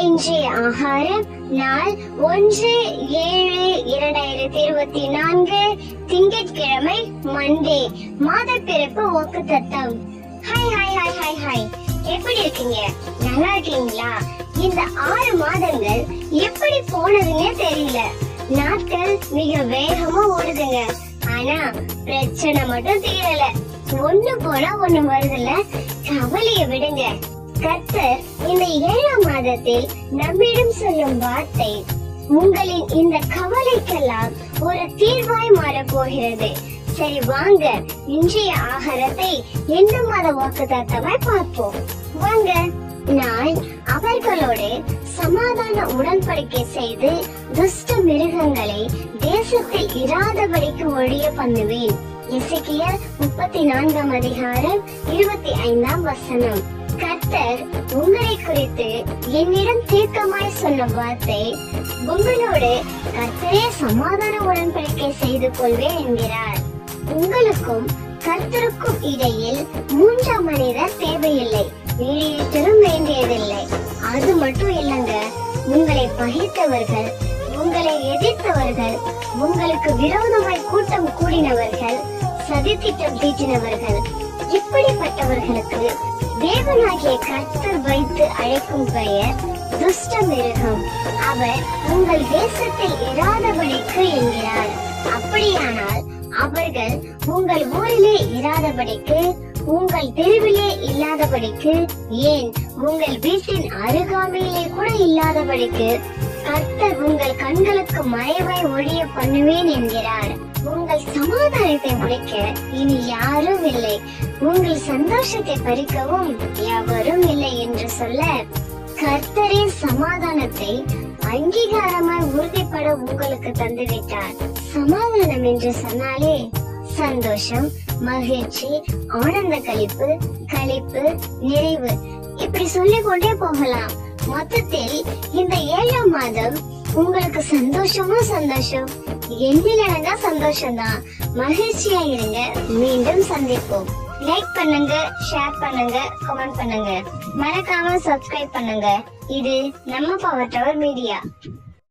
இன்றைய ஆகாரம் நாள் ஒன்று ஏழு இரண்டாயிரத்தி இருபத்தி நான்கு திங்கட்கிழமை மண்டே மாத பிறப்பு ஒக்கு தத்தம் hi hi hi hi hi எப்படி இருக்கீங்க? நல்லா இருக்கீங்களா? இந்த ஆறு மாதங்கள் எப்படி போனதுன்னே தெரியல. நாட்கள் மிக வேகமா ஓடுதுங்க. ஆனா பிரச்சனை மட்டும் தீரல. ஒண்ணு போனா ஒண்ணு வருதுல்ல. கவலைய விடுங்க. கத்தர் இந்த ஏழாம் மாதத்தில் நம்மிடம் சொல்லும் வார்த்தை உங்களின் இந்த கவலைக்கெல்லாம் ஒரு தீர்வாய் மாறப் போகிறது. சரி வாங்க இன்றைய ஆகாரத்தை எந்த மாத வாக்குத்தத்தமாய் பார்ப்போம். வாங்க நான் அவர்களோடு சமாதான உடன்படிக்கை செய்து துஷ்ட மிருகங்களை தேசத்தில் இராதபடிக்கு ஒழிய பண்ணுவேன். இசைக்கிய முப்பத்தி நான்காம் அதிகாரம் இருபத்தி ஐந்தாம் வசனம். கர்த்தர் உங்களை குறித்து என்னிடம் தீர்க்கமாய் சொன்ன வார்த்தை உங்களோடு கர்த்தரே சமாதான உடன்படிக்கை செய்து கொள்வேன் என்கிறார். உங்களுக்கும் கர்த்தருக்கும் இடையில் மூன்றாம் மனிதர் தேவையில்லை. வெளியேற்றலும் வேண்டியதில்லை. அது மட்டும் இல்லங்க உங்களை பகிர்ந்தவர்கள் உங்களை எதிர்த்தவர்கள் உங்களுக்கு விரோதமாய் கூட்டம் கூடினவர்கள் சதித்திட்டம் தீட்டினவர்கள் இப்படிப்பட்டவர்களுக்கு தேவனாகிய கர்த்தர் வைத்து அழைக்கும் பெயர் துஷ்ட மிருகம் அவர் உங்கள் தேசத்தில் இராதபடிக்கு என்கிறார். அப்படியானால் அவர்கள் உங்கள் ஊரிலே இராதபடிக்கு உங்கள் தெருவிலே இல்லாதபடிக்கு ஏன் உங்கள் வீட்டின் அருகாமையிலே கூட இல்லாதபடிக்கு கர்த்தர் உங்கள் கண்களுக்கு மறைவை ஒழிய பண்ணுவேன் என்கிறார். உங்கள் சமாதானத்தை உடைக்க இனி யாரும் இல்லை. உங்கள் சந்தோஷத்தை பறிக்கவும் எவரும் இல்லை என்று சொல்ல கர்த்தரின் சமாதானத்தை அங்கீகாரமாய் உறுதிப்பட உங்களுக்கு தந்துவிட்டார். சமாதானம் என்று சொன்னாலே சந்தோஷம் மகிழ்ச்சி ஆனந்த கழிப்பு கழிப்பு நிறைவு. இப்படி சொல்லிக் கொண்டே போகலாம். மொத்தத்தில் இந்த ஏழாம் மாதம் உங்களுக்கு சந்தோஷமும் சந்தோஷம். எண்ணிலடங்கா சந்தோஷம் தான் மகிழ்ச்சியா இருங்க. மீண்டும் சந்திப்போம். லைக் பண்ணுங்க ஷேர் பண்ணுங்க கமெண்ட் பண்ணுங்க. மறக்காம சப்ஸ்கிரைப் பண்ணுங்க. இது நம்ம பவர் டவர் மீடியா